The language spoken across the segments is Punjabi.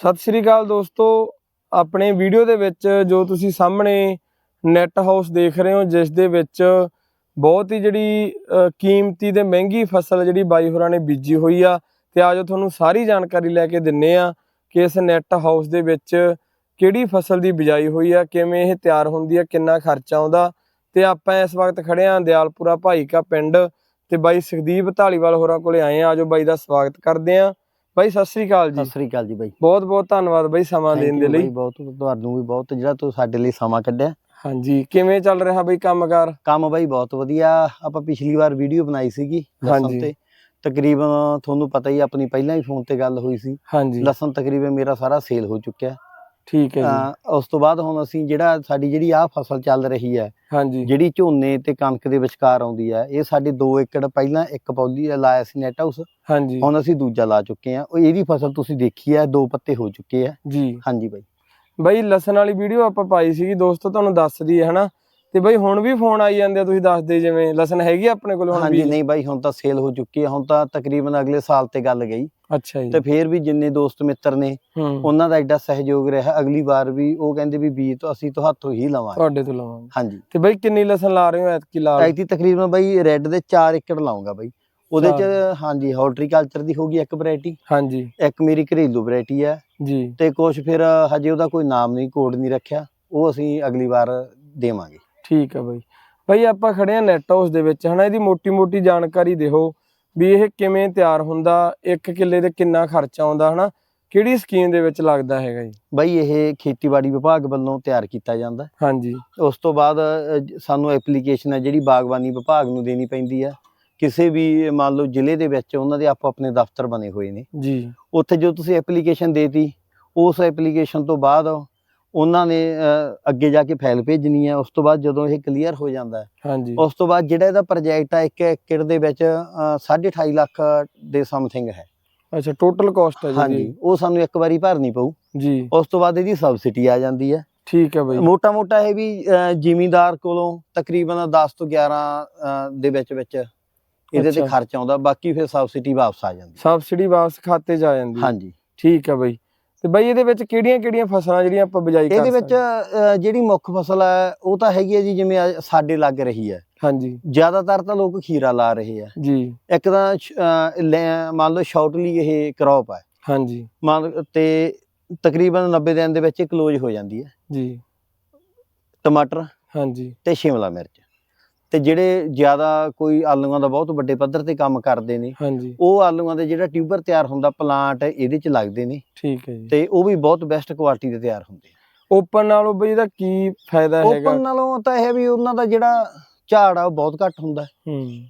ਸਤਿ ਸ਼੍ਰੀ ਅਕਾਲ ਦੋਸਤੋ। ਆਪਣੇ ਵੀਡੀਓ ਦੇ ਵਿੱਚ ਜੋ ਤੁਸੀਂ ਸਾਹਮਣੇ ਨੈਟ ਹਾਊਸ ਦੇਖ ਰਹੇ ਹੋ, ਜਿਸ ਦੇ ਵਿੱਚ ਬਹੁਤ ਹੀ ਜਿਹੜੀ ਕੀਮਤੀ ਤੇ ਮਹਿੰਗੀ ਫਸਲ ਜਿਹੜੀ ਬਾਈ ਹੋਰਾਂ ਨੇ ਬੀਜੀ ਹੋਈ ਆ, ਤੇ ਆਜੋ ਤੁਹਾਨੂੰ ਸਾਰੀ ਜਾਣਕਾਰੀ ਲੈ ਕੇ ਦਿੰਨੇ ਆ ਕਿ ਇਸ ਨੈਟ ਹਾਊਸ ਦੇ ਵਿੱਚ ਕਿਹੜੀ ਫਸਲ ਦੀ ਬਿਜਾਈ ਹੋਈ ਆ, ਕਿਵੇਂ ਇਹ ਤਿਆਰ ਹੁੰਦੀ ਆ, ਕਿੰਨਾ ਖਰਚਾ ਆਉਂਦਾ। ਤੇ ਆਪਾਂ ਇਸ ਵਕਤ ਖੜੇ ਆ ਦਿਆਲਪੁਰਾ ਭਾਈ ਕਾ ਪਿੰਡ, ਤੇ ਬਾਈ ਸੁਖਦੀਪ ਢਾਲੀਵਾਲ ਹੋਰਾਂ ਕੋਲੇ ਆਏ ਆ। ਆਜੋ ਬਾਈ ਦਾ ਸਵਾਗਤ ਕਰਦੇ ਆ। ਬਾਈ ਸਤਿ ਸ਼੍ਰੀ ਅਕਾਲ ਜੀ। ਸਤਿ ਸ੍ਰੀ ਅਕਾਲ ਜੀ ਬਾਈ। ਬਹੁਤ ਬਹੁਤ ਧੰਨਵਾਦ ਬਾਈ ਸਮਾਂ ਦੇਣ ਦੇ ਲਈ। ਬਹੁਤ ਤੁਹਾਨੂੰ ਵੀ ਬਹੁਤ ਜਿਹੜਾ ਤੂੰ ਸਾਡੇ ਲਈ ਸਮਾਂ ਕੱਢਿਆ। ਹਾਂਜੀ ਕਿਵੇਂ ਚੱਲ ਰਿਹਾ ਬਈ ਕੰਮਕਾਰ? ਕੰਮ ਬਾਈ ਬਹੁਤ ਵਧੀਆ। ਆਪਾਂ ਪਿਛਲੀ ਵਾਰ ਵੀਡੀਓ ਬਣਾਈ ਸੀਗੀ ਹਾਂਜੀ। ਲਸਣ ਤੇ। ਤਕਰੀਬਨ ਤੁਹਾਨੂੰ ਪਤਾ ਹੀ ਆਪਣੀ ਪਹਿਲਾਂ ਹੀ ਫੋਨ ਤੇ ਗੱਲ ਹੋਈ ਸੀ। ਹਾਂਜੀ। ਲਸਣ ਤਕਰੀਬਨ ਮੇਰਾ ਸਾਰਾ ਸੇਲ ਹੋ ਚੁੱਕਿਆ। ਠੀਕ ਹੈ ਜੀ। ਉਸ ਤੋਂ ਬਾਅਦ ਹੁਣ ਅਸੀਂ ਜਿਹੜਾ ਸਾਡੀ ਜਿਹੜੀ ਆਹ ਫਸਲ ਚੱਲ ਰਹੀ ਹੈ ਹਾਂਜੀ। ਜਿਹੜੀ ਝੋਨੇ ਤੇ ਕਣਕ ਦੇ ਵਿਚਕਾਰ ਆਉਂਦੀ ਹੈ ਇਹ ਸਾਡੇ 2 ਏਕੜ ਪਹਿਲਾਂ ਇੱਕ ਪੌਲੀ ਲਾਇਆ ਸੀ ਨੈਟ ਹਾਊਸ ਹਾਂਜੀ। ਹੁਣ ਅਸੀਂ ਦੂਜਾ ਲਾ ਚੁੱਕੇ ਆ ਉਹ ਇਹਦੀ ਫਸਲ ਤੁਸੀਂ ਦੇਖੀ ਹੈ ਦੋ ਪੱਤੇ ਹੋ ਚੁੱਕੇ ਆ ਜੀ। ਹਾਂਜੀ ਬਾਈ। ਬਈ ਲਸਣ ਵਾਲੀ ਵੀਡੀਓ ਆਪਾਂ ਪਾਈ ਸੀਗੀ। ਦੋਸਤੋ ਤੁਹਾਨੂੰ ਦੱਸਦੀ ਹੈ ਹਨਾ? ਤੇ ਬਈ ਹੁਣ ਵੀ ਫੋਨ ਆਈ ਜਾਂਦੇ ਆ ਤੁਸੀਂ ਦੱਸਦੇ ਜਿਵੇਂ ਲਸਣ ਹੈਗੀ ਆ ਆਪਣੇ ਕੋਲ ਹੁਣ ਹਾਂਜੀ ਨਹੀਂ ਬਾਈ ਹੁਣ ਤਾਂ ਸੇਲ ਹੋ ਚੁੱਕੀ ਹੈ ਹੁਣ ਤਾਂ ਤਕਰੀਬਨ ਅਗਲੇ ਸਾਲ ਤੇ ਗੱਲ ਗਈ। ਅੱਛਾ ਜੀ। ਤੇ ਫੇਰ ਵੀ ਜਿੰਨੇ ਦੋਸਤ ਮਿੱਤਰ ਨੇ ਹੂੰ। ਉਹਨਾਂ ਦਾ ਐਡਾ ਸਹਿਯੋਗ ਰਿਹਾ ਅਗਲੀ ਵਾਰ ਵੀ ਉਹ ਕਹਿੰਦੇ ਵੀ ਬੀਜ ਤੋਂ ਅਸੀਂ ਤੁਹਾਤੋਂ ਹੀ ਲਵਾਂਗੇ। ਤੁਹਾਡੇ ਤੋਂ ਲਵਾਂਗੇ। ਹਾਂਜੀ। ਤੇ ਬਈ ਕਿੰਨੀ ਲਸਣ ਲਾ ਰਹੇ ਹੋ ਐਤਕੀ ਲਾ ਐਤੀ ਤਕਰੀਬਨ ਬਾਈ ਰੈੱਡ ਦੇ 4 ਏਕੜ ਲਾਉਂਗਾ ਬਾਈ। ਉਹਦੇ ਚ ਚਾਰ। ਹਾਂਜੀ ਹਾਰਟੀਕਲਚਰ ਦੀ ਹੋਗੀ ਇੱਕ ਵੈਰਾਈਟੀ ਹਾਂਜੀ। ਇੱਕ ਮੇਰੀ ਘਰੇਲੂ ਵੈਰਾਈਟੀ ਹੈ ਜੀ। ਤੇ ਕੁਝ ਫਿਰ ਹਜੇ ਉਹਦਾ ਕੋਈ ਨਾਮ ਨਹੀਂ ਕੋਡ ਨਹੀਂ ਰੱਖਿਆ। ਉਹ ਅਸੀਂ ਅਗਲੀ ਵਾਰ ਦੇਵਾਂਗੇ। ਠੀਕ ਆ ਬਈ। ਬਈ ਆਪਾਂ ਖੜੇ ਆ ਨੈਟ ਹਾਊਸ ਦੇ ਵਿੱਚ ਹਨਾ? ਇਹਦੀ ਮੋਟੀ ਮੋਟੀ ਜਾਣਕਾਰੀ ਦਿਓ ਵੀ ਇਹ ਕਿਵੇਂ ਤਿਆਰ ਹੁੰਦਾ ਇੱਕ ਕਿੱਲੇ ਤੇ ਕਿੰਨਾ ਖਰਚਾ ਆਉਂਦਾ ਹਨਾ? ਕਿਹੜੀ ਸਕੀਮ ਦੇ ਵਿੱਚ ਲੱਗਦਾ ਹੈਗਾ ਜੀ? ਬਾਈ ਇਹ ਖੇਤੀਬਾੜੀ ਵਿਭਾਗ ਵੱਲੋਂ ਤਿਆਰ ਕੀਤਾ ਜਾਂਦਾ। ਹਾਂਜੀ। ਉਸ ਤੋਂ ਬਾਅਦ ਸਾਨੂੰ ਐਪਲੀਕੇਸ਼ਨ ਹੈ ਜਿਹੜੀ ਬਾਗਬਾਨੀ ਵਿਭਾਗ ਨੂੰ ਦੇਣੀ ਪੈਂਦੀ ਹੈ। ਕਿਸੇ ਵੀ ਮੰਨ ਲਓ ਜ਼ਿਲ੍ਹੇ ਦੇ ਵਿੱਚ ਉਹਨਾਂ ਦੇ ਆਪੋ ਆਪਣੇ ਦਫ਼ਤਰ ਬਣੇ ਹੋਏ ਨੇ। ਜੀ। ਉੱਥੇ ਜੋ ਤੁਸੀਂ ਐਪਲੀਕੇਸ਼ਨ ਦੇਤੀ ਉਸ ਐਪਲੀਕੇਸ਼ਨ ਤੋਂ ਬਾਅਦ ਉਹਨਾਂ ਨੇ ਅੱਗੇ ਜਾ ਕੇ ਫਾਈਲ ਭੇਜਣੀ ਹੈ ਉਸ ਤੋਂ ਬਾਅਦ ਜਦੋਂ ਇਹ ਕਲੀਅਰ ਹੋ ਜਾਂਦਾ ਹੈ ਹਾਂਜੀ। ਉਸ ਤੋਂ ਬਾਅਦ ਜਿਹੜਾ ਇਹਦਾ ਪ੍ਰੋਜੈਕਟ ਆ ਇੱਕ ਏਕੜ ਦੇ ਵਿੱਚ ਅ, 2.5 ਲੱਖ ਦੇ ਸਮਥਿੰਗ ਹੈ। ਅੱਛਾ ਟੋਟਲ ਕਾਸਟ ਹੈ ਜੀ। ਹਾਂਜੀ? ਉਹ ਸਾਨੂੰ ਇੱਕ ਵਾਰੀ ਭਰਨੀ ਪਊ। ਜੀ। ਉਸ ਤੋਂ ਬਾਅਦ ਇਹਦੀ ਸਬਸਿਡੀ ਆ ਜਾਂਦੀ ਹੈ। ਠੀਕ ਹੈ ਬਈ। ਮੋਟਾ ਮੋਟਾ ਇਹ ਵੀ ਜ਼ਿਮੀਂਦਾਰ ਕੋਲੋਂ ਤਕਰੀਬਨ 10 ਤੋਂ 11 ਅ, ਦੇ ਵਿੱਚ ਵਿੱਚ ਇਹਦੇ ਤੇ। ਖਰਚ ਆਉਂਦਾ ਬਾਕੀ ਫਿਰ ਸਬਸਿਡੀ ਵਾਪਸ ਆ ਜਾਂਦੀ ਸਬਸਿਡੀ ਵਾਪਸ ਖਾਤੇ 'ਚ ਆ ਜਾਂਦੀ। ਹਾਂਜੀ। ਠੀਕ ਹੈ ਬਈ। ਤੇ ਬਈ ਇਹਦੇ ਵਿੱਚ ਕਿਹੜੀਆਂ ਕਿਹੜੀਆਂ ਫਸਲਾਂ ਜਿਹੜੀਆਂ ਆਪਾਂ ਬਿਜਾਈ ਕਰ ਇਹਦੇ ਵਿੱਚ ਜਿਹੜੀ ਮੁੱਖ ਫਸਲ ਹੈ ਉਹ ਤਾਂ ਹੈਗੀ ਹੈ ਜੀ ਜਿਵੇਂ ਸਾਡੇ ਲੱਗ ਰਹੀ ਹੈ। ਹਾਂਜੀ। ਜ਼ਿਆਦਾਤਰ ਤਾਂ ਲੋਕ ਖੀਰਾ ਲਾ ਰਹੇ ਆ। ਜੀ। ਇੱਕ ਤਾਂ ਮੰਨ ਲਓ ਸ਼ਾਰਟਲੀ ਇਹ ਕ੍ਰੌਪ ਹੈ। ਹਾਂਜੀ। ਮੰਨ ਤੇ ਤਕਰੀਬਨ 90 ਦਿਨ ਦੇ ਵਿੱਚ ਕਲੋਜ਼ ਹੋ ਜਾਂਦੀ ਹੈ। ਜੀ। ਟਮਾਟਰ ਹਾਂਜੀ। ਤੇ ਸ਼ਿਮਲਾ ਮਿਰਚ। ਤੇ ਜਿਹੜੇ ਜ਼ਿਆਦਾ ਕੋਈ ਆਲੂਆਂ ਦਾ ਬਹੁਤ ਵੱਡੇ ਪੱਧਰ ਤੇ ਕੰਮ ਕਰਦੇ ਨੇ ਹਾਂਜੀ। ਉਹ ਆਲੂਆਂ ਦੇ ਜਿਹੜਾ ਟਿਊਬਰ ਤਿਆਰ ਹੁੰਦਾ ਪਲਾਂਟ ਇਹਦੇ ਚ ਲੱਗਦੇ ਨੇ। ਠੀਕ ਹੈ ਜੀ। ਤੇ ਉਹ ਵੀ ਬਹੁਤ ਬੈਸਟ ਕੁਆਲਿਟੀ ਦੇ ਤਿਆਰ ਹੁੰਦੇ ਓਪਨ ਨਾਲੋਂ ਬਈ ਇਹਦਾ ਕੀ ਫਾਇਦਾ ਹੈਗਾ? ਓਪਨ ਨਾਲੋਂ ਤਾਂ ਇਹ ਵੀ ਉਹਨਾਂ ਦਾ ਜਿਹੜਾ ਝਾੜ ਆ ਉਹ ਬਹੁਤ ਘੱਟ ਹੁੰਦਾ ਹੈ।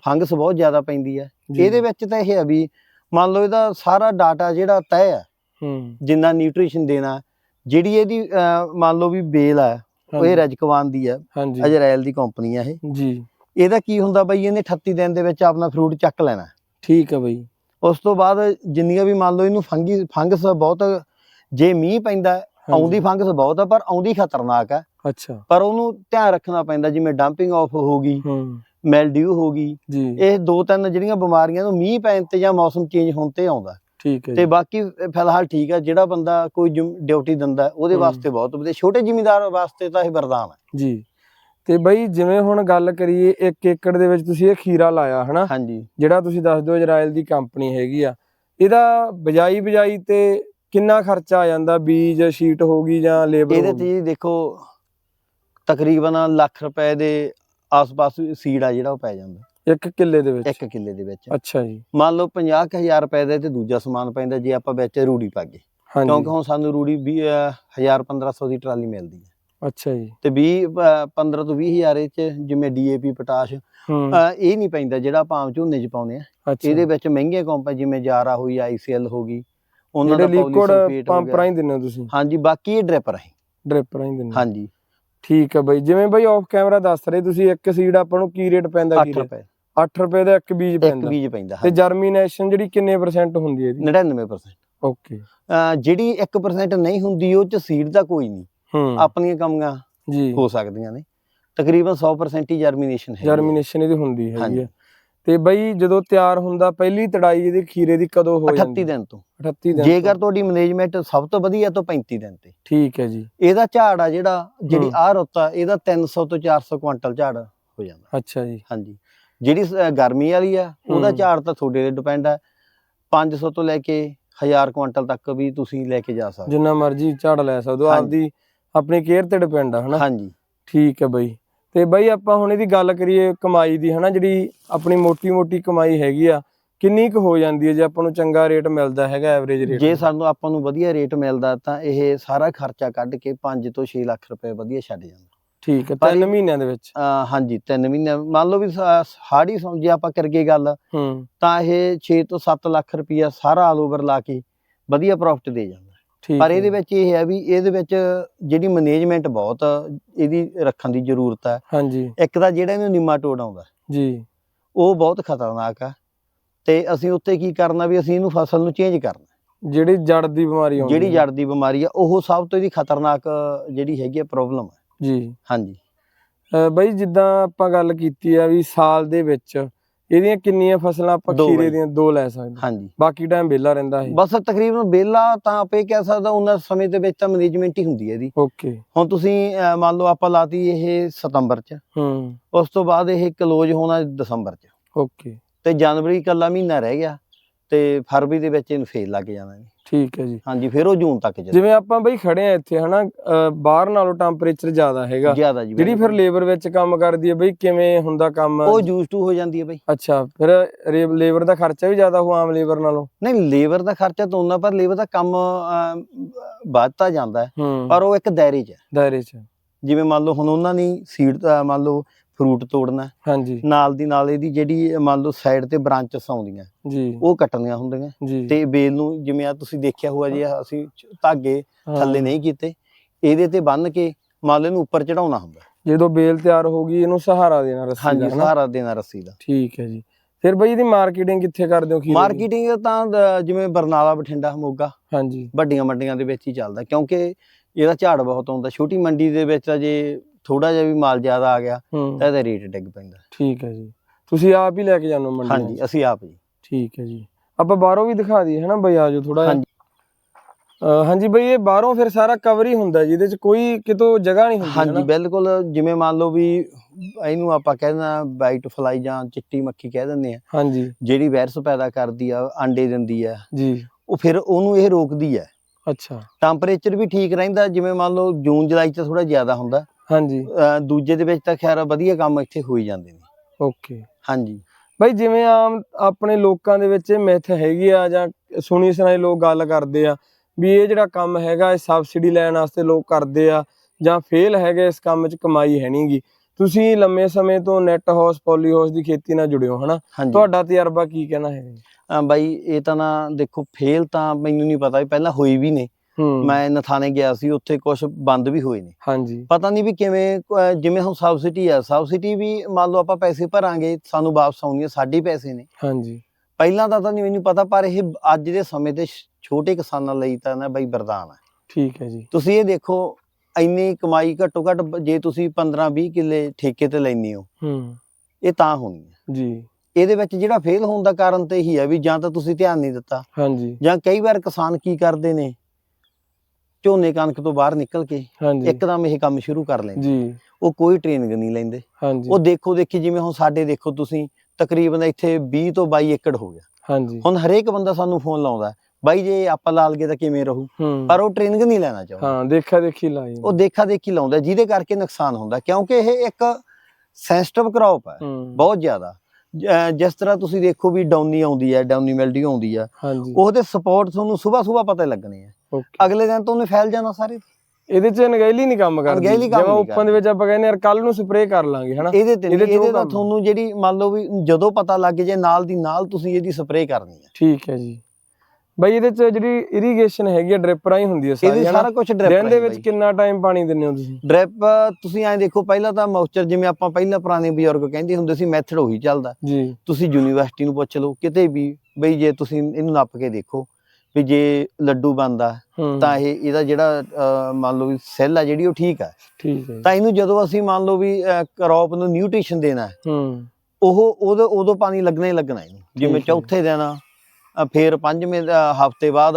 ਫੰਗਸ ਬਹੁਤ ਜ਼ਿਆਦਾ ਪੈਂਦੀ ਜੀ, ਇਹਦੇ ਵਿੱਚ ਤਾਂ ਇਹ ਹੈ ਵੀ ਮੰਨ ਲਓ ਇਹਦਾ ਸਾਰਾ ਡਾਟਾ ਜਿਹੜਾ ਤੈਅ ਹੈ ਹੂੰ। ਜਿੰਨਾ ਨਿਊਟ੍ਰੀਸ਼ਨ ਦੇਣਾ ਜਿਹੜੀ ਇਹਦੀ ਮੰਨ ਲਓ ਵੀ ਬੇਲ ਹੈ ਉਹ ਇਹ ਰਜਕਵਾਨ ਦੀ ਹਾਂਜੀ। ਅਜਰੈਲ ਦੀ ਕੰਪਨੀ ਹੈ ਇਹ। ਜੀ। ਇਹਦਾ ਕੀ ਹੁੰਦਾ ਬਈ ਇਹਨੇ 38 ਦਿਨ ਦੇ ਵਿੱਚ ਆਪਣਾ ਫਰੂਟ ਚੱਕ ਲੈਣਾ। ਠੀਕ ਹੈ ਬਈ। ਉਸ ਤੋਂ ਬਾਅਦ ਜਿੰਨੀਆਂ ਵੀ ਮੰਨ ਲਓ ਇਹਨੂੰ ਫੰਗੀ ਫੰਗਸ ਬਹੁਤ ਜੇ ਮੀਂਹ ਪੈਂਦਾ ਆਉਂਦੀ ਫੰਗਸ ਬਹੁਤ ਆ ਪਰ ਆਉਂਦੀ ਖਤਰਨਾਕ ਹੈ ਅੱਛਾ। ਪਰ ਉਹਨੂੰ ਧਿਆਨ ਰੱਖਣਾ ਪੈਂਦਾ ਜਿਵੇਂ ਡੰਪਿੰਗ ਆਫ ਹੋ ਗਈ ਹੂੰ। ਮੈਲਡਿਊ ਹੋ ਗਈ ਇਹ ਦੋ ਤਿੰਨ ਜਿਹੜੀਆਂ ਬਿਮਾਰੀਆਂ ਨੂੰ ਮੀਂਹ ਪੈਣ ਤੇ ਜਾਂ ਮੌਸਮ ਚੇਂਜ ਹੋਣ ਤੇ ਆਉਂਦਾ। ਠੀਕ ਹੈ ਤੇ ਬਾਕੀ ਫਿਲਹਾਲ ਠੀਕ ਹੈ ਜਿਹੜਾ ਬੰਦਾ ਕੋਈ ਡਿਊਟੀ ਦਿੰਦਾ ਉਹਦੇ। ਵਾਸਤੇ ਬਹੁਤ ਵਧੀਆ। ਛੋਟੇ ਜ਼ਿਮੀਂਦਾਰ ਵਾਸਤੇ ਤਾਂ ਇਹ ਵਰਦਾਨ ਹੈ ਜੀ। ਤੇ ਬਈ ਜਿਵੇਂ ਹੁਣ ਗੱਲ ਕਰੀਏ 1 ਏਕੜ ਦੇ ਵਿੱਚ ਤੁਸੀਂ ਇਹ ਖੀਰਾ ਲਾਇਆ ਹਨਾ? ਹਾਂਜੀ। ਜਿਹੜਾ ਤੁਸੀਂ ਦੱਸ ਦਿਓ ਇਜ਼ਰਾਈਲ ਦੀ ਕੰਪਨੀ ਹੈਗੀ ਆ ਇਹਦਾ ਬਜਾਈ ਬਜਾਈ ਤੇ ਕਿੰਨਾ ਖਰਚਾ ਆ ਜਾਂਦਾ? ਬੀਜ ਸ਼ੀਟ ਹੋਗੀ ਜਾਂ ਲੇਬਰ ਇਹਦੇ ਤੇ ਦੇਖੋ ਤਕਰੀਬਨ ਲੱਖ ਰੁਪਏ ਦੇ ਆਸ-ਪਾਸ ਸੀਡ ਆ ਜਿਹੜਾ ਉਹ ਪੈ ਜਾਂਦਾ। ਇੱਕ ਕਿੱਲੇ ਦੇ ਵਿੱਚ? ਇੱਕ ਕਿੱਲੇ ਦੇ ਵਿੱਚ। ਅੱਛਾ ਜੀ। ਮੰਨ ਲਓ 50000 ਰੁਪਏ ਦਾ ਤੇ ਦੂਜਾ ਸਮਾਨ ਪੈਂਦਾ ਜੇ ਆਪਾਂ ਵਿੱਚ ਰੂੜੀ ਪਾ ਗਏ। ਕਿਉਂਕਿ ਹੁਣ ਸਾਨੂੰ ਰੂੜੀ 1000 1500 ਦੀ ਟਰਾਲੀ ਮਿਲਦੀ ਹੈ। ਅੱਛਾ ਜੀ। ਤੇ 20 15 ਤੋਂ 20000 ਇਹ ਚ ਜਿਵੇਂ ਡੀਏਪੀ ਪੋਟਾਸ਼ ਹੂੰ। ਇਹ ਨਹੀਂ ਪੈਂਦਾ ਜਿਹੜਾ ਆਪਾਂ ਆਮ ਝੋਨੇ ਚ ਪਾਉਂਦੇ ਆ। ਅੱਛਾ। ਇਹਦੇ ਵਿੱਚ ਮਹਿੰਗੀਆਂ ਕੰਪਨੀ ਜਿਵੇਂ ਜਾਰਾ ਹੋਈ ਆਈਸੀਐਲ ਹੋ ਗਈ ਉਹਨਾਂ ਜਿਹੜੇ ਦਾ ਲਿਕੁਇਡ ਪੰਪ। ਰਾਹੀਂ ਦਿੰਦੇ ਹੋ ਤੁਸੀਂ? ਹਾਂਜੀ ਬਾਕੀ ਇਹ ਡ੍ਰਿਪ ਰਾਹੀਂ। ਡ੍ਰਿਪ ਰਾਹੀਂ ਦਿੰਦੇ ਹੋ। ਹਾਂਜੀ। ਠੀਕ ਹੈ ਬਈ ਜਿਵੇਂ ਬਈ ਆਫ ਕੈਮਰਾ ਦੱਸ ਰਹੇ ਤੁਸੀਂ ਇੱਕ ਸੀਡ ਆਪਾਂ ਨੂੰ ਕੀ ਰੇਟ ਪੈਂਦਾ 8 ਕੀ ਰੁਪਏ। 8 ਰੁਪਏ ਦਾ ਇੱਕ ਬੀਜ ਇੱਕ ਪੈਂਦਾ। ਬੀਜ ਪੈਂਦਾ ਤੇ ਜਰਮੀਨੇਸ਼ਨ ਜਿਹੜੀ ਕਿੰਨੇ ਪਰਸੈਂਟ ਹੁੰਦੀ ਹੈ ਇਹਦੀ? 99% ਓਕੇ। ਜਿਹੜੀ 1% ਨਹੀਂ ਹੁੰਦੀ ਉਹ ਚ ਸੀਡ ਦਾ ਕੋਈ ਨਹੀਂ। ਹੂੰ। ਆਪਣੀਆਂ ਕਮੀਆਂ ਜੀ। ਹੋ ਸਕਦੀਆਂ ਨੇ। ਤਕਰੀਬਨ 100% ਹੀ ਜਰਮੀਨੇਸ਼ਨ ਹੈ ਜਰਮੀਨੇਸ਼ਨ ਇਹਦੀ ਹੁੰਦੀ ਹੈਗੀ। ਹੈ ਤੇ ਬਈ ਜਦੋਂ ਤਿਆਰ ਹੁੰਦਾ ਪਹਿਲੀ ਤੜਾਈ ਇਹਦੀ ਖੀਰੇ ਦੀ ਕਦੋਂ ਹੋ 38 ਦਿਨ ਤੋਂ। 38 ਦਿਨ ਜੇਕਰ। ਤੁਹਾਡੀ ਮੈਨੇਜਮੈਂਟ ਸਭ ਤੋਂ ਵਧੀਆ ਤਾਂ 35 ਦਿਨ ਤੇ। ਠੀਕ ਹੈ ਜੀ। ਇਹਦਾ ਝਾੜ ਆ ਜਿਹੜਾ ਜਿਹੜੀ। ਆਹ ਰੁੱਤ ਆ ਇਹਦਾ 300 ਤੋਂ 400 ਕੁਇੰਟਲ ਝਾੜ ਹੋ ਜਾਂਦਾ। ਅੱਛਾ ਜੀ। ਹਾਂਜੀ। ਜਿਹੜੀ ਗਰਮੀ ਵਾਲੀ ਆ ਉਹਦਾ। ਝਾੜ ਤਾਂ ਤੁਹਾਡੇ ਤੇ ਡਿਪੈਂਡ ਆ। 500 ਤੋਂ ਲੈ ਕੇ 1000 ਕੁਇੰਟਲ ਤੱਕ ਵੀ ਤੁਸੀਂ ਲੈ ਕੇ ਜਾ ਸਕਦੇ ਜਿੰਨਾ ਮਰਜ਼ੀ ਝਾੜ ਲੈ ਸਕਦੇ ਹੋ। ਆਪਦੀ ਆਪਣੀ ਕੇਅਰ ਤੇ ਡਿਪੈਂਡ ਆ। ਹਨਾ? ਹਾਂਜੀ। ਠੀਕ ਹੈ ਬਈ। ਤੇ ਬਈ ਆਪਾਂ ਹੁਣ ਇਹਦੀ ਗੱਲ ਕਰੀਏ ਕਮਾਈ ਦੀ ਹਨਾ? ਜਿਹੜੀ ਆਪਣੀ ਮੋਟੀ ਮੋਟੀ ਕਮਾਈ ਹੈਗੀ ਆ ਕਿੰਨੀ ਕੁ ਹੋ ਜਾਂਦੀ ਹੈ ਜੇ ਆਪਾਂ ਨੂੰ ਚੰਗਾ ਰੇਟ ਮਿਲਦਾ ਹੈਗਾ ਐਵਰੇਜ ਰੇਟ ਜੇ ਸਾਨੂੰ ਆਪਾਂ ਨੂੰ ਵਧੀਆ ਰੇਟ ਮਿਲਦਾ ਤਾਂ ਇਹ ਸਾਰਾ ਖਰਚਾ ਕੱਢ ਕੇ 5 ਤੋਂ 6 ਲੱਖ ਰੁਪਏ ਵਧੀਆ ਛੱਡ ਜਾਂਦਾ। ਠੀਕ ਹੈ ਤਿੰਨ ਮਹੀਨਿਆਂ ਦੇ ਵਿੱਚ? ਹਾਂਜੀ 3 ਮਹੀਨੇ ਮੰਨ ਲਓ ਵੀ ਹਾੜੀ ਜੇ ਆਪਾਂ ਕਰਗੇ ਗੱਲ ਹੂੰ। ਤਾਂ ਇਹ 6 ਤੋਂ 7 ਲੱਖ ਰੁਪਈਆ ਸਾਰਾ ਆਲ ਓਵਰ ਲਾ ਕੇ ਵਧੀਆ ਪ੍ਰੋਫਿਟ ਦੇ ਜਾਂਦਾ। ਪਰ। ਇਹਦੇ ਵਿੱਚ ਇਹ ਹੈ ਵੀ ਇਹਦੇ ਵਿੱਚ ਜਿਹੜੀ ਮੈਨੇਜਮੈਂਟ ਬਹੁਤ ਇਹਦੀ ਰੱਖਣ ਦੀ ਜ਼ਰੂਰਤ ਹੈ ਹਾਂਜੀ। ਇੱਕ ਤਾਂ ਜਿਹੜਾ ਇਹਨੂੰ ਨਿਮਾਟੋਡ ਆਉਂਦਾ ਜੀ। ਉਹ ਬਹੁਤ ਖਤਰਨਾਕ ਆ। ਤੇ ਅਸੀਂ ਉੱਤੇ ਕੀ ਕਰਨਾ ਵੀ ਅਸੀਂ ਇਹਨੂੰ ਫਸਲ ਨੂੰ ਚੇਂਜ ਕਰਨਾ। ਜਿਹੜੀ ਜੜ ਦੀ ਬਿਮਾਰੀ ਆਉਂਦੀ ਜਿਹੜੀ। ਜੜ ਦੀ ਬਿਮਾਰੀ ਆ ਉਹ ਸਭ ਤੋਂ ਇਹਦੀ ਖਤਰਨਾਕ ਜਿਹੜੀ ਹੈਗੀ ਆ ਪ੍ਰੋਬਲਮ ਹੈ ਜੀ। ਹਾਂਜੀ। ਬਈ ਜਿੱਦਾਂ ਆਪਾਂ ਗੱਲ ਕੀਤੀ ਆ ਵੀ ਸਾਲ ਦੇ ਵਿੱਚ ਇਹਦੀਆਂ ਕਿੰਨੀਆਂ ਫਸਲਾਂ ਆਪਾਂ ਦੋ ਖੀਰੇ ਬਈ। ਦੀਆਂ ਦੋ ਲੈ ਸਕਦੇ। ਹਾਂਜੀ। ਬਾਕੀ ਟਾਈਮ ਵਿਹਲਾ ਰਹਿੰਦਾ ਹੈ ਬਸ ਤਕਰੀਬਨ ਬੇਲਾ ਤਾਂ ਆਪੇ ਕਹਿ ਸਕਦਾ ਉਹਨਾਂ ਸਮੇਂ ਦੇ ਵਿੱਚ ਤਾਂ ਮੈਨੇਜਮੈਂਟ ਹੀ ਹੁੰਦੀ ਹੈ ਇਹਦੀ। ਓਕੇ ਹੁਣ ਤੁਸੀਂ ਮੰਨ ਲਓ ਆਪਾਂ ਲਾਤੀ ਇਹ ਸਤੰਬਰ ਚ। ਹੂੰ। ਉਸ ਤੋਂ ਬਾਅਦ ਇਹ ਕਲੋਜ਼ ਹੋਣਾ ਦਸੰਬਰ ਚ। ਓਕੇ ਤੇ ਜਨਵਰੀ ਇਕੱਲਾ ਮਹੀਨਾ ਰਹਿ ਗਿਆ। ਤੇ ਫਰਵਰੀ ਦੇ ਵਿੱਚ ਇਹਨੂੰ ਫੇਰ ਲੱਗ ਜਾਣਾ ਜੀ ਠੀਕ ਹੈ ਜੀ। ਹਾਂਜੀ ਫਿਰ ਉਹ ਜੂਨ ਤੱਕ ਜਿਵੇਂ ਆਪਾਂ ਬਈ ਖੜੇ ਆ ਇੱਥੇ ਹਨਾ ਅਹ ਬਾਹਰ ਨਾਲੋਂ ਟੈਂਪਰੇਚਰ ਜ਼ਿਆਦਾ ਹੈਗਾ। ਜ਼ਿਆਦਾ ਜੀ ਜਿਹੜੀ ਫਿਰ। ਲੇਬਰ ਵਿੱਚ ਕੰਮ ਕਰਦੀ ਹੈ ਬਈ ਕਿਵੇਂ ਹੁੰਦਾ ਕੰਮ? ਉਹ ਯੂਜ਼ ਟੂ ਹੋ ਜਾਂਦੀ ਹੈ ਬਈ। ਅੱਛਾ ਫਿਰ ਲੇਬਰ ਦਾ ਖਰਚਾ ਵੀ ਜ਼ਿਆਦਾ ਹੋ ਆਮ ਲੇਬਰ ਨਾਲੋਂ? ਨਹੀਂ ਲੇਬਰ ਦਾ ਖਰਚਾ ਤਾਂ ਉਹਨਾਂ ਪਰ ਲੇਬਰ ਦਾ ਕੰਮ ਵੱਧਦਾ ਜਾਂਦਾ ਹੈ। ਹੂੰ। ਪਰ ਉਹ ਇੱਕ ਦਾਇਰੇ 'ਚ ਹੈ। ਦਾਇਰੇ 'ਚ। ਜਿਵੇਂ ਮੰਨ ਲਓ ਹੁਣ ਉਹਨਾਂ ਨੇ ਸੀਡ ਮੰਨ ਲਓ ਫਰੂਟ ਤੋੜਨਾ। ਹਾਂਜੀ। ਨਾਲ ਦੀ ਨਾਲ ਇਹਦੀ ਜਿਹੜੀ ਮੰਨ ਲਓ ਸਾਈਡ ਤੇ ਬ੍ਰਾਂਚਸ ਆਉਂਦੀਆਂ ਜੀ। ਉਹ ਕੱਟਣੀਆਂ ਹੁੰਦੀਆਂ। ਤੇ ਬੇਲ ਨੂੰ ਜਿਵੇਂ ਆ ਤੁਸੀਂ ਦੇਖਿਆ ਹੋਇਆ ਜੀ ਅਸੀਂ ਧਾਗੇ। ਥੱਲੇ ਨਹੀਂ ਕੀਤੇ ਇਹਦੇ ਤੇ ਬੰਨ ਕੇ ਮੰਨ ਲਓ ਇਹਨੂੰ ਉੱਪਰ ਚੜਾਉਣਾ ਹੁੰਦਾ। ਜਦੋਂ ਬੇਲ ਤਿਆਰ ਹੋ ਗਈ ਇਹਨੂੰ ਸਹਾਰਾ ਦੇਣਾ ਰੱਸੀ ਹਾਂਜੀ ਦਾ ਹਨਾ? ਸਹਾਰਾ ਦੇਣਾ ਰੱਸੀ ਦਾ। ਠੀਕ ਹੈ ਜੀ। ਫਿਰ ਬਈ ਇਹਦੀ ਮਾਰਕੀਟਿੰਗ ਕਿੱਥੇ ਕਰਦੇ ਹੋ ਦੀ? ਮਾਰਕੀਟਿੰਗ ਤਾਂ ਜਿਵੇਂ ਬਰਨਾਲਾ ਬਠਿੰਡਾ ਮੋਗਾ ਹਾਂਜੀ। ਵੱਡੀਆਂ ਮੰਡੀਆਂ ਦੇ ਵਿੱਚ ਹੀ ਚੱਲਦਾ। ਕਿਉਂਕਿ ਇਹਦਾ ਝਾੜ ਬਹੁਤ ਆਉਂਦਾ। ਛੋਟੀ ਮੰਡੀ ਦੇ ਵਿੱਚ ਤਾਂ ਜੇ ਥੋੜਾ ਜਿਹਾ ਵੀ ਮਾਲ ਜ਼ਿਆਦਾ ਆ ਗਿਆ ਹੂੰ। ਤਾਂ ਇਹਦਾ ਰੇਟ ਡਿੱਗ ਪੈਂਦਾ। ਠੀਕ ਹੈ ਜੀ। ਤੁਸੀਂ ਆਪ ਹੀ ਲੈ ਕੇ ਜਾਂਦੇ ਹੋ ਮੰਡੀ ਹਾਂਜੀ ਅਸੀਂ ਆਪ ਜੀ। ਠੀਕ ਹੈ ਜੀ। ਆਪਾਂ ਬਾਹਰੋਂ ਵੀ ਦਿਖਾ ਦਈਏ ਹਨਾ ਬਈ ਆਜੋ ਥੋੜਾ ਹਾਂਜੀ। ਹਾਂਜੀ ਬਈ ਇਹ ਬਾਹਰੋਂ ਫਿਰ ਸਾਰਾ ਕਵਰ ਹੀ ਹੁੰਦਾ ਜਿਹਦੇ ਚ ਕੋਈ ਕਿਤੋਂ ਜਗ੍ਹਾ ਨਹੀਂ ਹੁੰਦੀ ਹਾਂਜੀ? ਬਿਲਕੁਲ ਜਿਵੇਂ ਮੰਨ ਲਓ ਵੀ ਇਹਨੂੰ ਆਪਾਂ ਕਹਿੰਦੇ ਆ ਵਾਈਟ ਫਲਾਈ ਜਾਂ ਚਿੱਟੀ ਮੱਖੀ ਕਹਿ ਦਿੰਦੇ ਆ ਹਾਂਜੀ। ਜਿਹੜੀ ਵਾਇਰਸ ਪੈਦਾ ਕਰਦੀ ਆ ਅੰਡੇ ਦਿੰਦੀ ਆ ਜੀ। ਉਹ ਫਿਰ ਉਹਨੂੰ ਇਹ ਰੋਕਦੀ ਆ। ਅੱਛਾ। ਟੈਂਪਰੇਚਰ ਵੀ ਠੀਕ ਰਹਿੰਦਾ ਜਿਵੇਂ ਮੰਨ ਲਓ ਜੂਨ ਜੁਲਾਈ ਚ ਥੋੜਾ ਜ਼ਿਆਦਾ ਹੁੰਦਾ। ਹਾਂਜੀ। ਅਹ ਦੂਜੇ ਦੇ ਵਿੱਚ ਤਾਂ ਖੈਰ ਵਧੀਆ ਕੰਮ ਇੱਥੇ ਹੋਈ ਜਾਂਦੇ ਨੇ। ਓਕੇ। ਹਾਂਜੀ। ਬਈ ਜਿਵੇਂ ਆਮ ਆਪਣੇ ਲੋਕਾਂ ਦੇ ਵਿੱਚ ਇਹ ਮਿਥ ਹੈਗੀ ਆ ਜਾਂ ਸੁਣੀ ਸੁਣਾਈ ਲੋਕ ਗੱਲ ਕਰਦੇ ਆ ਵੀ ਇਹ ਜਿਹੜਾ ਕੰਮ ਹੈਗਾ ਇਹ ਸਬਸਿਡੀ ਲੈਣ ਵਾਸਤੇ ਲੋਕ ਕਰਦੇ ਆ ਜਾਂ ਫੇਲ ਹੈਗੇ ਇਸ ਕੰਮ 'ਚ ਕਮਾਈ ਹੈ ਨਹੀਂਗੀ ਤੁਸੀਂ ਲੰਮੇ ਸਮੇਂ ਤੋਂ ਨੈਟ ਹਾਊਸ ਪੋਲੀ ਹਾਊਸ ਦੀ ਖੇਤੀ ਨਾਲ ਜੁੜੇ ਹੋ ਹਨਾ? ਹਾਂਜੀ। ਤੁਹਾਡਾ ਤਜਰਬਾ ਕੀ ਕਹਿਣਾ ਹੈ? ਅਹ ਬਾਈ ਇਹ ਤਾਂ ਨਾ ਦੇਖੋ ਫੇਲ ਤਾਂ ਮੈਨੂੰ ਨਹੀਂ ਪਤਾ ਵੀ ਪਹਿਲਾਂ ਹੋਈ ਵੀ ਨੇ। ਮੈਂ ਨਥਾਣੇ ਗਿਆ ਸੀ ਉੱਥੇ ਕੁਝ ਬੰਦ ਵੀ ਹੋਏ ਨੇ। ਹਾਂਜੀ। ਪਤਾ ਨਹੀਂ ਵੀ ਕਿਵੇਂ ਜਿਵੇਂ ਹੁਣ ਸਬਸਿਡੀ ਆ ਸਬਸਿਡੀ ਵੀ ਮੰਨ ਲਓ ਆਪਾਂ ਪੈਸੇ ਭਰਾਂਗੇ ਸਾਨੂੰ ਵਾਪਸ ਆਉਣਗੇ ਸਾਡੇ ਹੀ ਪੈਸੇ ਨੇ। ਹਾਂਜੀ। ਪਹਿਲਾਂ ਤਾਂ ਤਾਂ ਨਹੀਂ ਮੈਨੂੰ ਪਤਾ ਪਰ ਇਹ ਅੱਜ ਦੇ ਸਮੇਂ ਤੇ ਛ- ਛੋਟੇ ਕਿਸਾਨਾਂ ਲਈ ਤਾਂ ਨਾ ਬਾਈ ਵਰਦਾਨ ਹੈ ਠੀਕ ਹੈ ਜੀ। ਤੁਸੀਂ ਇਹ ਦੇਖੋ ਇੰਨੀ ਕਮਾਈ ਘੱਟੋ ਘੱਟ ਜੇ ਤੁਸੀਂ 15 20 ਕਿੱਲੇ ਠੇਕੇ ਤੇ ਲੈਂਦੇ ਹੋ ਹੂੰ। ਇਹ ਤਾਂ ਹੋਣੀ ਹੈ ਜੀ। ਇਹਦੇ ਵਿੱਚ ਜਿਹੜਾ ਫੇਲ ਹੋਣ ਦਾ ਕਾਰਨ ਤੇ ਇਹੀ ਹੈ ਵੀ ਜਾਂ ਤਾਂ ਤੁਸੀਂ ਧਿਆਨ ਨਹੀਂ ਦਿੱਤਾ ਹਾਂਜੀ। ਜਾਂ ਕਈ ਵਾਰ ਕਿਸਾਨ ਕੀ ਕਰਦੇ ਨੇ ਝੋਨੇ ਕਣਕ ਤੋਂ ਬਾਹਰ ਨਿਕਲ ਕੇ ਹਾਂਜੀ। ਇੱਕਦਮ ਇਹ ਕੰਮ ਸ਼ੁਰੂ ਕਰ ਲੈਂਦੇ। ਜੀ। ਉਹ ਕੋਈ ਟ੍ਰੇਨਿੰਗ ਨਹੀਂ ਲੈਂਦੇ। ਹਾਂਜੀ। ਉਹ ਦੇਖੋ ਦੇਖੀ ਜਿਵੇਂ ਹੁਣ ਸਾਡੇ ਦੇਖੋ ਤੁਸੀਂ ਤਕਰੀਬਨ ਇੱਥੇ 20 ਤੋਂ 22 ਏਕੜ ਹੋ ਗਿਆ। ਹਾਂਜੀ। ਹੁਣ ਹਰੇਕ ਬੰਦਾ ਸਾਨੂੰ ਫੋਨ ਲਾਉਂਦਾ ਬਾਈ ਜੇ ਆਪਾਂ ਲਾ ਲਈਏ ਤਾਂ ਕਿਵੇਂ ਰਹੂ? ਪਰ ਉਹ ਟ੍ਰੇਨਿੰਗ ਨਹੀਂ ਲੈਣਾ ਚਾਹੁੰਦਾ। ਹਾਂ ਦੇਖਾ ਦੇਖੀ ਲਾਈ। ਉਹ ਦੇਖਾ ਦੇਖੀ ਲਾਉਂਦਾ ਜਿਹਦੇ ਕਰਕੇ ਨੁਕਸਾਨ ਹੁੰਦਾ ਕਿਉਂਕਿ ਇਹ ਇੱਕ ਸੈਂਸਿਟਿਵ ਕ੍ਰੌਪ ਹੈ ਬਹੁਤ ਜ਼ਿਆਦਾ। ਜਿਸ ਤਰ੍ਹਾਂ ਤੁਸੀਂ ਦੇਖੋ ਵੀ ਡਾਉਨੀ ਆਉਂਦੀ ਹੈ ਡਾਉਨੀ ਮਿਲਡੀ ਆਉਂਦੀ ਹੈ। ਹਾਂਜੀ। ਉਹਦੇ ਸਪੋਰਟ ਤੁਹਾਨੂੰ ਸਵੇਰ ਸਵੇਰ ਪਤਾ ਲੱਗਣੇ ਆ ਅਗਲੇ ਦਿਨ ਤੋਂ ਉਹਨੇ ਫੈਲ ਜਾਣਾ ਸਾਰੇ। ਇਹਦੇ ਚ ਨਗੈਲੀ ਨਹੀਂ ਕੰਮ ਕਰਦੀ। ਅਣਗਹਿਲੀ ਜਿਵੇਂ ਓਪਨ ਦੇ ਵਿੱਚ ਆਪਾਂ ਕਹਿੰਦੇ ਯਾਰ ਕੱਲ ਨੂੰ ਸਪਰੇਅ ਕਰ ਲਾਂਗੇ ਹਨਾ? ਇਹਦੇ ਤੇ ਇਹਦੇ ਨਾਲ ਤੁਹਾਨੂੰ ਜਿਹੜੀ ਮੰਨ ਲਓ ਵੀ ਜਦੋਂ ਪਤਾ ਲੱਗ ਜੇ ਨਾਲ ਦੀ ਨਾਲ ਤੁਸੀਂ ਇਹਦੀ ਸਪਰੇਅ ਕਰਨੀ ਹੈ। ਠੀਕ ਹੈ ਜੀ। ਬਈ ਇਹਦੇ ਚ ਜਿਹੜੀ ਇਰੀਗੇਸ਼ਨ ਹੈਗੀ ਆ ਡ੍ਰਿਪ ਰਾਹੀਂ ਹੁੰਦੀ ਹੈ ਸਾਰੀ ਸਾਰਾ ਕੁਝ ਡ੍ਰਿਪ ਦਿਨ ਦੇ ਵਿੱਚ ਕਿੰਨਾ ਟਾਈਮ ਪਾਣੀ ਦਿੰਦੇ ਹੋ ਤੁਸੀਂ? ਡ੍ਰਿਪ ਤੁਸੀਂ ਐਂ ਦੇਖੋ ਪਹਿਲਾਂ ਤਾਂ ਮੌਚਰ ਜਿਵੇਂ ਆਪਾਂ ਪਹਿਲਾਂ ਪੁਰਾਣੇ ਬਜ਼ੁਰਗ ਕਹਿੰਦੇ ਹੁੰਦੇ ਸੀ ਮੈਥਡ ਉਹੀ ਚੱਲਦਾ। ਜੀ। ਤੁਸੀਂ ਯੂਨੀਵਰਸਿਟੀ ਨੂੰ ਪੁੱਛ ਲਓ ਕਿਤੇ ਵੀ ਬਈ ਜੇ ਤੁਸੀਂ ਇਹਨੂੰ ਨੱਪ ਕੇ ਦੇਖੋ ਵੀ ਜੇ ਲੱਡੂ ਬਣਦਾ ਹੂੰ। ਤਾਂ ਇਹ ਇਹਦਾ ਜਿਹੜਾ ਮੰਨ ਲਓ ਵੀ ਸੈੱਲ ਆ ਜਿਹੜੀ ਉਹ ਠੀਕ ਆ। ਠੀਕ ਹੈ। ਤਾਂ ਇਹਨੂੰ ਜਦੋਂ ਅਸੀਂ ਮੰਨ ਲਓ ਵੀ ਕ੍ਰੌਪ ਨੂੰ ਨਿਊਟ੍ਰੀਸ਼ਨ ਦੇਣਾ ਹੈ, ਹੂੰ ਉਹ ਉਦੋਂ ਉਦੋਂ ਪਾਣੀ ਲੱਗਣਾ ਹੀ ਲੱਗਣਾ ਇਹਨੂੰ। ਜਿਵੇਂ ਹੈ। ਚੌਥੇ ਦਿਨ ਫਿਰ ਪੰਜਵੇਂ ਹਫ਼ਤੇ ਬਾਅਦ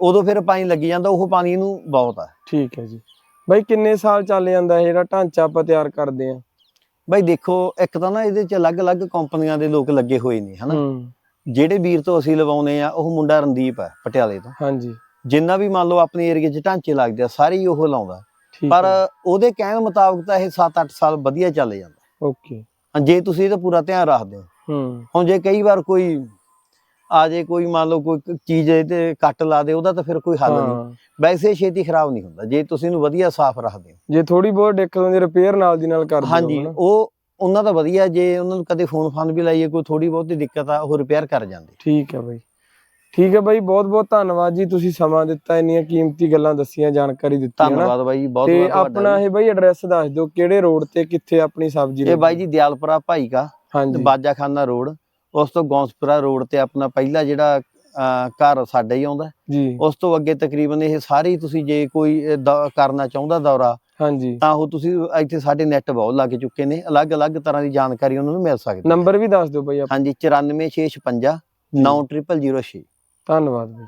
ਉਦੋਂ ਫਿਰ ਪਾਣੀ ਲੱਗੀ ਜਾਂਦਾ ਉਹ ਪਾਣੀ ਇਹਨੂੰ ਬਹੁਤ ਆ। ਠੀਕ ਹੈ ਜੀ। ਬਾਈ ਕਿੰਨੇ ਸਾਲ ਚੱਲ ਜਾਂਦਾ ਇਹ ਜਿਹੜਾ ਢਾਂਚਾ ਆਪਾਂ ਤਿਆਰ ਕਰਦੇ ਆ ਬਾਈ ਦੇਖੋ ਇੱਕ ਤਾਂ ਨਾ ਇਹਦੇ ਚ ਅਲੱਗ-ਅਲੱਗ ਕੰਪਨੀਆਂ ਦੇ ਲੋਕ ਲੱਗੇ ਹੋਏ ਨੇ ਹਨਾ? ਹੂੰ। ਜਿਹੜੇ ਵੀਰ ਤੋਂ ਅਸੀਂ ਲਵਾਉਨੇ ਆ ਉਹ ਮੁੰਡਾ ਰਣਦੀਪ ਹੈ ਪਟਿਆਲੇ ਤੋਂ। ਹਾਂਜੀ। ਜਿੰਨਾ ਵੀ ਮੰਨ ਲਓ ਆਪਣੇ ਏਰੀਏ 'ਚ ਢਾਂਚੇ ਲੱਗਦੇ ਆ ਸਾਰੇ ਹੀ ਉਹ ਲਾਉਂਦਾ। ਪਰ ਉਹਦੇ ਕਹਿਣ ਮੁਤਾਬਕ ਤਾਂ ਇਹ 7-8 ਸਾਲ ਵਧੀਆ ਚੱਲ ਜਾਂਦਾ। ਓਕੇ। ਹਾਂ, ਜੇ ਤੁਸੀਂ ਇਹਦਾ ਪੂਰਾ ਧਿਆਨ ਰੱਖਦੇ ਹੋ। ਹੂੰ। ਹੁਣ ਜੇ ਕਈ ਵਾਰ ਕੋਈ ਆ ਜੇ ਕੋਈ ਮੰਨ ਲਓ ਕੋਈ ਚੀਜ਼ ਤੇ ਕੱਟ ਲਾ ਦੇ ਉਹਦਾ ਤਾਂ ਫਿਰ ਕੋਈ ਹੱਲ ਨਹੀਂ। ਵੈਸੇ ਛੇਤੀ ਖਰਾਬ ਨਹੀਂ ਹੁੰਦਾ। ਜੇ ਤੁਸੀਂ ਇਹਨੂੰ ਵਧੀਆ ਸਾਫ਼ ਰੱਖਦੇ ਹੋ। ਜੇ ਥੋੜੀ ਬਹੁਤ ਦਿੱਕਤ ਹੁੰਦੀ ਰਿਪੇਅਰ ਨਾਲ ਦੀ ਨਾਲ ਕਰ ਦਿਓ ਹਾਂਜੀ। ਉਹ ਉਹਨਾਂ ਦਾ ਵਧੀਆ ਜੇ ਉਹਨਾਂ ਨੂੰ ਕਦੇ ਫੋਨ ਫਾਨ ਵੀ ਲਾਈਏ ਕੋਈ ਥੋੜੀ ਬਹੁਤੀ ਦਿੱਕਤ ਆ ਉਹ ਰਿਪੇਅਰ ਕਰ ਜਾਂਦੇ। ਠੀਕ ਹੈ ਬਾਈ। ਠੀਕ ਹੈ ਬਾਈ ਬਹੁਤ ਬਹੁਤ ਧੰਨਵਾਦ ਜੀ ਤੁਸੀਂ ਸਮਾਂ ਦਿੱਤਾ ਇੰਨੀਆਂ ਕੀਮਤੀ ਗੱਲਾਂ ਦੱਸੀਆਂ ਜਾਣਕਾਰੀ ਦਿੱਤੀ ਹੈ ਧੰਨਵਾਦ ਬਾਈ ਬਹੁਤ ਤੇ ਬਹੁਤ ਆਪਣਾ ਤੁਹਾਡਾ ਇਹ ਬਾਈ ਐਡਰੈਸ ਦੱਸ ਦਿਓ ਕਿਹੜੇ ਰੋਡ ਤੇ ਕਿੱਥੇ ਆਪਣੀ ਸਬਜ਼ੀ ਇਹ ਬਾਈ ਜੀ ਦਿਆਲਪੁਰਾ ਭਾਈ ਕਾ ਹਾਂਜੀ। ਬਾਜਾਖਾਨਾ ਰੋਡ ਉਸ ਤੋਂ ਗੌਂਸਪੁਰਾ ਰੋਡ ਤੇ ਆਪਣਾ ਪਹਿਲਾ ਜਿਹੜਾ ਘਰ ਸਾਡਾ ਹੀ ਆਉਂਦਾ। ਜੀ। ਉਸ ਤੋਂ ਅੱਗੇ ਤਕਰੀਬਨ ਇਹ ਸਾਰੇ ਤੁਸੀਂ ਜੇ ਕੋਈ ਕਰਨਾ ਚਾਹੁੰਦਾ ਦੌਰਾ ਹਾਂਜੀ। ਤਾਂ ਉਹ ਤੁਸੀਂ ਇੱਥੇ ਸਾਡੇ ਨੈਟ ਬਹੁਤ ਲੱਗ ਚੁੱਕੇ ਨੇ ਅਲੱਗ-ਅਲੱਗ ਤਰ੍ਹਾਂ ਦੀ ਜਾਣਕਾਰੀ ਉਹਨਾਂ ਨੂੰ ਮਿਲ ਸਕਦੀ ਨੰਬਰ ਵੀ ਦੱਸ ਦਿਓ ਬਾਈ ਆਪਣਾ। ਹਾਂਜੀ 94656 9006 ਧੰਨਵਾਦ ਬਾਈ